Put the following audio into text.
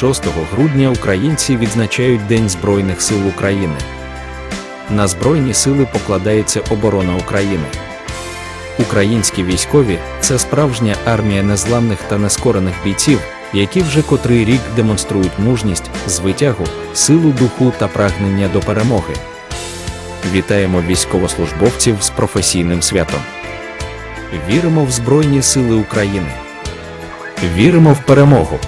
6 грудня українці відзначають День Збройних сил України. На Збройні сили покладається оборона України. Українські військові це справжня армія незламних та нескорених бійців, які вже котрий рік демонструють мужність, звитягу, силу духу та прагнення до перемоги. Вітаємо військовослужбовців з професійним святом. Віримо в Збройні Сили України. Віримо в перемогу.